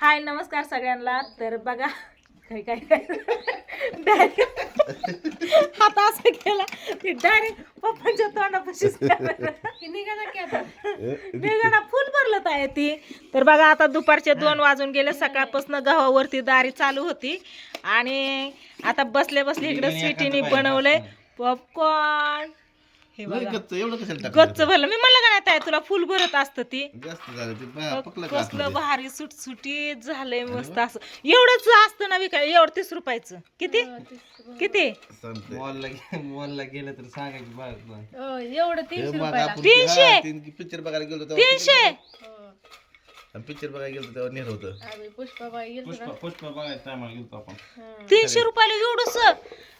हाय नमस्कार सगळ्यांना. तर बघा काय काय काय? डायरेक्ट हात असं केला ते डायरेक्ट पप्पांच्या तोंडापाशीच निघाना फुल भरलं आहे ती. तर बघा आता दुपारचे दोन वाजून गेले. सकाळपासून गव्हावरती दारी चालू होती. आणि आता बसले बसले इकडे स्वीटीने बनवलंय. पॉपकॉर्न हे बघा. गच्च एवढं कशाला टाकलं गच्च भरलं मी म्हणलं का नाही ताई, तुला फुल भरत असतं ती? जास्त झालं ते पा- पकलं का कसलं आतमध्ये? भारी सुटसुटीत झालंय मस्त असं. एवढंच असतं ना विकाय एवढं तीस रुपयाचं. किती? किती. मॉलला गे- मॉलला गेलं तर सांगायची नाही. एवढं हे तीनशे मग रुपयाला. आपण तीनशे? हा, तीन पिक्चर बघायला गेलो तेव्हा तीनशे? पिक्चर बघायला गेलो तेव्हा नेर होतं. आम्ही पुष्पाबाई गेलो पुष्पा पुष्पा बघायचं टायमाला गेलतो आपण. तीनशे रुपयाला एवढंच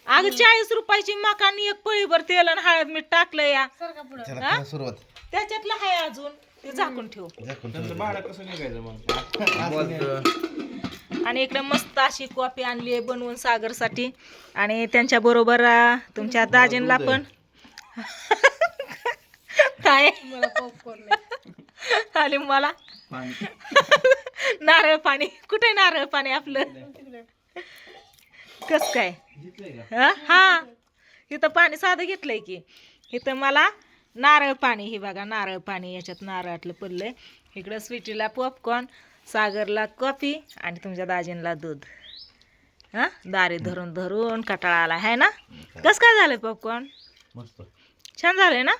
अगं चाळीस रुपयाची मकानी एक पळीभर तेल आणि हळद मीठ टाकलं या. सारखा पुढं? सुरुवात. त्याच्यातलं आहे अजून. ते झाकून ठेव. झाकून त्यांचं ठेवलं. भाडं कसं निघायचं मग? आणि इकडे मस्त अशी कॉफी आणली आहे बनवून सागरसाठी. आणि त्यांच्या बरोबर तुमच्या दाजींला पण. काय मला पॉपकॉर्न आणि मला. नारळ पाणी. कुठे नारळ पाणी आपलं? कस काय? हं? इथं पाणी साधं घेतलंय की. इथं मला नारळ पाणी हे बघा नारळ पाणी याच्यात नारळातलं पडलंय. इकडं स्वीटीला पॉपकॉर्न सागरला कॉफी आणि तुमच्या दाजींला दूध. हा? दारी धरून धरून कटाळा आला. आहे ना? कस काय झालंय पॉपकॉर्न छान झालंय ना?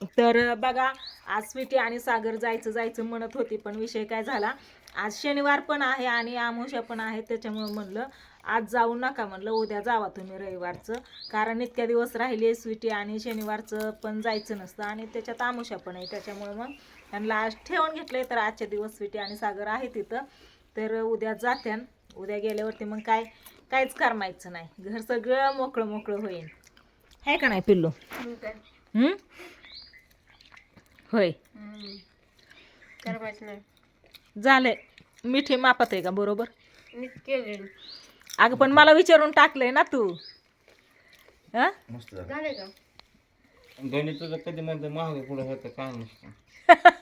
तर बघा आज स्वीटी आणि सागर जायचं जायचं म्हणत होती पण विषय काय झाला? आज शनिवार पण आहे आणि आमुषा पण आहे त्याच्यामुळे म्हणलं आज जाऊ नका म्हणलं उद्या जावा तुम्ही रविवारचं. कारण इतक्या दिवस राहिले स्वीटी आणि शनिवारचं पण जायचं नसतं आणि त्याच्यात आमुषा पण आहे त्याच्यामुळे मग त्यांना आज ठेवून घेतलंय. तर आजच्या दिवस स्वीटी आणि सागर आहे तिथं तर उद्या जात्यान. उद्या गेल्यावरती मग काय काहीच करमायचं नाही. घर सगळं मोकळं मोकळं होईल आहे का नाही पिल्लू? हम्म? होय. नाही झालंय. मिठी मापात आहे का बरोबर? नीट केले अगं पण मला विचारून टाकलंय ना तू. हा? मस्त झालं. झाले का? गणित तुझं कधी म्हणतं महाग पुढे होतं काय नसतं.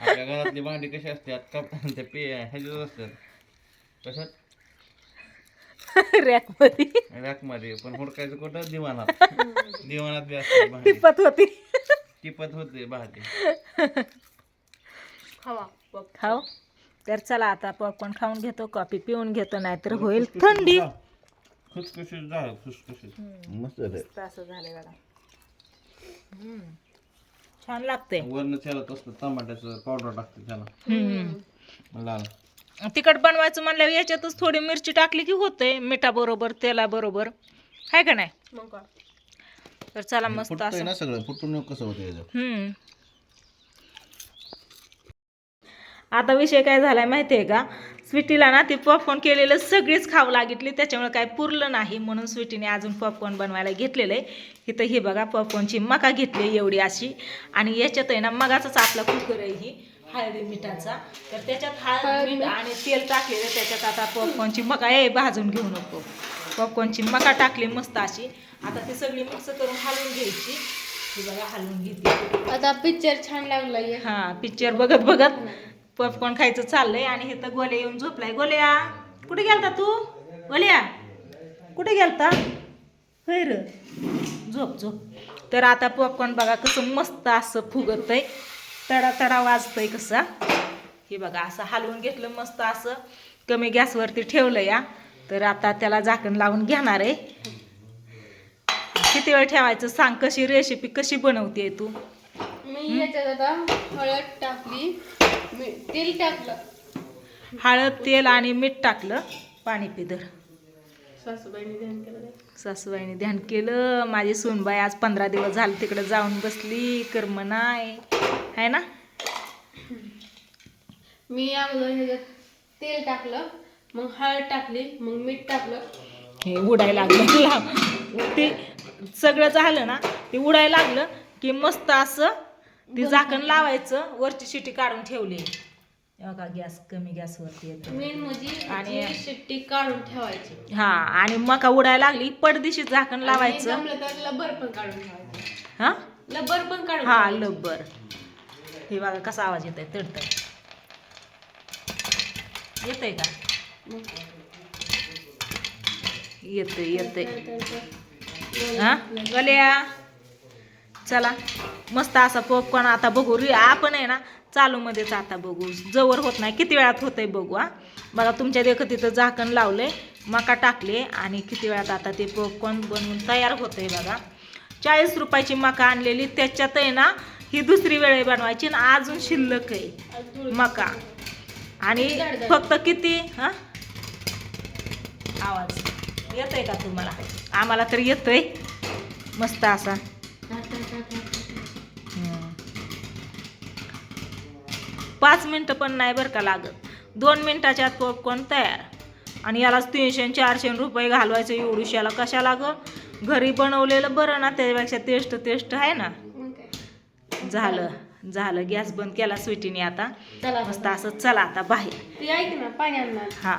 आपल्या घरातली भांडी कशी असतात कप ते पे ह्याच्यात असतात. कशात? रॅकमध्ये. रॅकमध्ये पण हुडकायचं कुठं? दिवाणात दिवाणात बी असतात भांडी. टिपत होती. टिपत होते भांडी खावा खाऊ तर चला आता पॉपकॉर्न खाऊन घेतो कॉफी पिऊन घेतो नाहीतर होईल थंडी. खुसखुशीत झालं खुसखुशीत. मस्त झालं. मस्त असं झालंय बघा. हम्म. छान लागते वरनं त्याला तसलं टमाट्याचं पावडर टाकते त्याला. लाल. तिखट बनवायचं म्हणल्यावर याच्यातच थोडी मिरची टाकली की होतंय मिठा बरोबर तेला बरोबर आहे का नाही? मग काय? तर चला मस्त असं. ना सगळं फुटून कसं होतं हम्म. आता विषय काय झालाय माहितीये का? स्वीटीला ना ती पॉपकॉर्न केलेलं सगळीच खावं लागितली त्याच्यामुळे काय पुरलं नाही म्हणून स्वीटीने अजून पॉपकॉर्न बनवायला घेतलेलं आहे इथं ही बघा पॉपकॉर्नची मका घेतली एवढी अशी. आणि याच्यात आहे ना मगाचाच आपला कुकर आहे ही हळदी मिठाचा. तर त्याच्यात हळद मीठ आणि तेल टाकलेलं त्याच्यात आता पॉपकॉर्नची मका ए भाजून घेऊ नको. पॉपकॉर्नची मका टाकली मस्त अशी. आता ती सगळी मिक्स करून हलवून घ्यायची. ही बघा हलवून घेते आता पिक्चर छान लागलाय हा पिक्चर बघत बघत पॉपकॉर्न खायचं चाललंय आणि इथं गोल्या येऊन झोपलाय. गोल्या कुठे गेलता तू? गोल्या कुठे गेलता? र. झोप झोप. तर आता पॉपकॉर्न बघा कसं मस्त असं फुगतंय. तडा तडा वाजतंय कसं. हे बघा असं हलवून घेतलं मस्त असं. कमी गॅसवरती ठेवलं या. तर आता त्याला झाकण लावून घेणार आहे. किती वेळ ठेवायचं सांग कशी रेसिपी कशी बनवते तू? मी याच्यात आता हळद टाकली मी तेल टाकलं. हळद तेल आणि मीठ टाकलं. पाणी पिदर सासूबाईने ध्यान केलं ते. सासूबाईने ध्यान केलं. माझी सूनबाई आज पंधरा दिवस झाले तिकडे जाऊन बसली. कर्म नाही आहे ना? मी अगोदर ह्याच्यात तेल टाकलं. मग हळद टाकली मग मीठ टाकलं. हे उडायला लागलं ते सगळं झालं ना ते उडायला लागलं की मस्त असं ते झाकण लावायचं वरची शिटी काढून ठेवली. बघा गॅस कमी गॅसवरती येतो मेन म्हणजे आणि- शिट्टी काढून ठेवायची. हा आणि मका उडायला लागली पडदिशी झाकण लावायचं. तर लबर पण काढून ठेवायचं. हा? लबर पण काढून हा. लब्बर हे बघा कसा आवाज येत आहे तडतड. येतंय का? तर- तर- हा? गल्या? चला. मस्त असा पॉपकॉर्न आता बघू. रे आपण आहे ना चालूमध्येच आता बघू. जवळ होत नाही. किती वेळात होतंय बघू हा? बघा तुमच्या देखत तिथं झाकण लावलंय मका टाकले आणि किती वेळात आता ते पॉपकॉर्न बनवून तयार होतंय बघा. चाळीस रुपयाची मका आणलेली. त्याच्यात आहे ना ही दुसरी वेळ बनवायची आणि अजून शिल्लक आहे मका. आणि. फक्त किती हा? आवाज येतोय का तुम्हाला? आम्हाला तर येतोय. मस्त असा. पाच मिनटं पण नाही बरं का लागत. दोन मिनटाच्या आत पॉपकॉर्न तयार. आणि यालाच तीनशे चारशे रुपये घालवायचं एवढूश्याला कशाला ग घरी बनवलेलं बरं ना त्याच्यापेक्षा टेस्ट टेस्ट आहे ना. झालं. झालं. गॅस बंद केला स्वीटीने आता. चला. मस्त असं चला आता बाहेर. ते ऐक ना पाणी आणणार हा.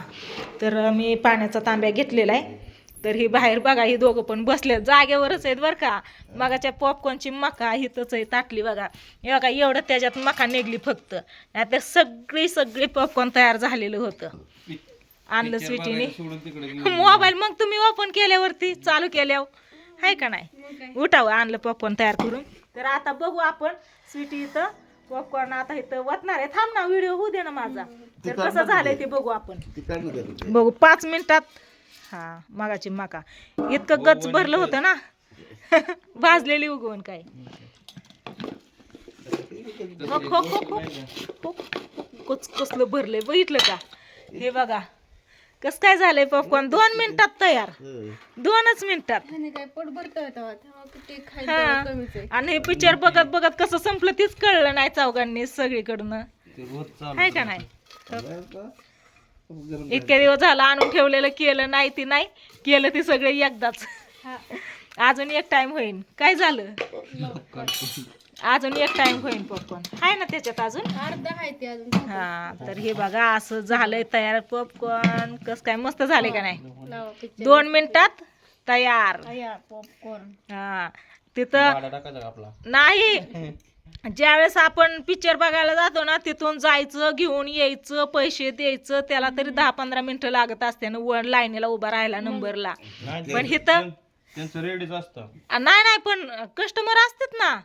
तर मी पाण्याचा तांब्या घेतलेला आहे. तर ही बाहेर बघा ही दोघं पण बसले जागेवरच आहेत बरं का. मगाच्या पॉपकॉर्नची मका हिथंच आहे ताटली बघा. हे बघा एवढं त्याच्यात मका निघली फक्त. आता सगळी सगळी पॉपकॉर्न तयार झालेलं होतं. आणलं स्वीटीने. मोबाईल मग तुम्ही ओपन केल्यावरती चालू केल्यावर. आहे का नाही? उठावं आणलं पॉपकॉर्न तयार करून. तर आता बघू आपण स्वीटी इथं पॉपकॉर्न आता इथं वतणार आहे. थांब ना व्हिडिओ होऊ दे ना माझा. तर कसं झालंय ते बघू आपण. बघू पाच मिनिटात. हा मगाची मका. इतकं गच भरलं होतं ना. भाजलेली उगवून काय. हो, हो, हो, हो. हो, कच कसलं भरलंय बघितलं का? हे बघा. कस काय झालंय पॉपकॉर्न दोन मिनिटात तयार. होय. दोनच मिनिटात. आणि काय पोट भरतं तेव्हा? तेव्हा ते हा. खायचं कमीच आहे. आणि हे पिक्चर बघत बघत कसं संपलं तीच कळलं नाही चौघांनी सगळीकडनं. ते रोज चालू आहे का नाही? बरं का? गरम इतक्या दिवस झाला आणून ठेवलेलं केलं नाही ती नाही. केलं ती सगळे एकदाच. हा. अजून एक टाइम होईन. काय झालं? अजून एक टाइम होईन पॉपकॉर्न आहे ना त्याच्यात अजून? अर्धा आहे ते अजून. हा तर हे बघा असं झालंय तयार पॉपकॉर्न कस काय मस्त झाले का नाही? दोन मिनिटात तयार. पॉपकॉर्न हा तिथं वाडा टाकायचा का आपला? नाही. ज्यावेळेस आपण पिक्चर बघायला जातो ना तिथून जायचं घेऊन यायचं पैसे द्यायचं त्याला तरी दहा पंधरा मिनिटं लागत असते ना वर लाईनीला उभा राहायला नंबरला पण त्यां- त्यांचं रेडीच असतं. आ, नाही नाही पण कस्टमर असतात ना.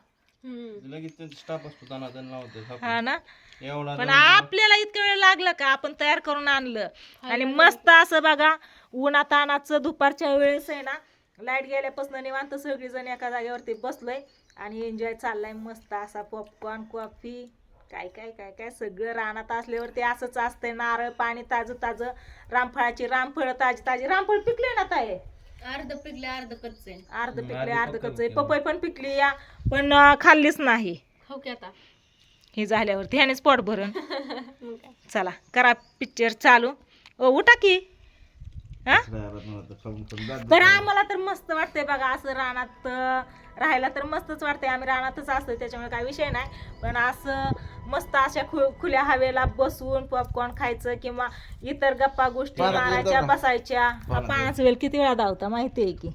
लगेच त्यांचा स्टाफ असतो त्यांना त्यांना हा ना? एवढा पण आपल्याला इतकं वेळ लागला का? आपण तयार करून आणलं. आणि मस्त असं बघा उन्हा तानाचं दुपारच्या वेळेस आहे ना लाइट गेल्यापासून निवांत सगळी जण एका जागेवरती बसलोय आणि एन्जॉय चाललाय मस्त असा पॉपकॉर्न कॉफी काय काय काय काय सगळं रानात असल्यावरती असंच असतंय. नारळ पाणी ताजं ताजं. रामफळाची रामफळ ताजी ताजी. रामफळ पिकले ना ताई? अर्ध पिकले अर्ध कच्चे अर्ध पिकले अर्धे कच्चे. पपई पण पिकली या पण अं, खाल्लीच नाही. खाऊ की आता? हे झाल्यावरती ह्यानेच पोट मग काय? चला करा पिक्चर चालू. ओ उठा की. हा? तर आम्हाला तर मस्त वाटतंय बघा असं रानात अं, राहायला तर मस्तच वाटतंय. आम्ही रानातच असतो त्याच्यामुळे काय विषय नाही. पण असं मस्त अशा खु खुल्या हवेला बसून पॉपकॉर्न खायचं किंवा इतर गप्पा गोष्टी पाण्यात मारायच्या? बसायच्या. हा, पाण्यात पाण्याचा वेळ किती वेळा धावता माहिती आहे की?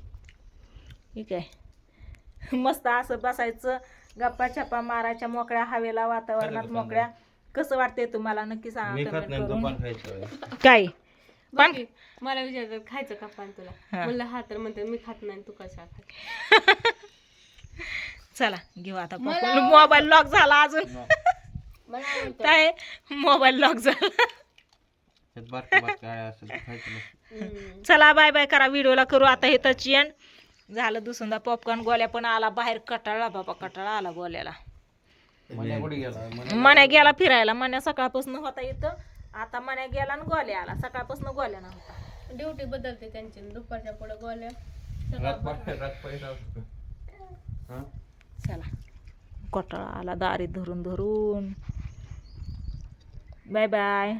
ठीक आहे. मस्त असं बसायचं गप्पा छप्पा मारायच्या मोकळ्या हवेला वातावरणात मोकळ्या. कसं वाटतंय तुम्हाला? नक्की मी सांगा खात comment नाही करून. दुकान खायचं काय? मला विचारतात खायचं का पान तुला? हा. म्हणलं हा तर म्हणते मी खात नाही तू कशा खात चला घेऊ आता मला- मोबाईल लॉक झाला अजून. काय? मोबाईल लॉक झाला. त्यात बारकी बारकी आळ्या असेल तर खायचं नसतं. हम्म. चला बाय बाय करा व्हिडिओला करू. आता हे तर एंड झालं दुसंदा पॉपकॉर्न गोल्या पण आला बाहेर. कटाळा बाबा कटाळा आला गोल्याला. मन्या कुठे गेला? मन्या- मन्या गेला फिरायला. मन्या सकाळपासून होता इथं. आता मन्या गेला आणि गोल्या आला. सकाळपासून गोल्या नव्हता ड्युटी बदलते त्यांची. दुपारच्या पुढे गोल्या. रात पाय- रात पैसा असतो हा चला. कटाळा आला दारी धरून धरून. Bye bye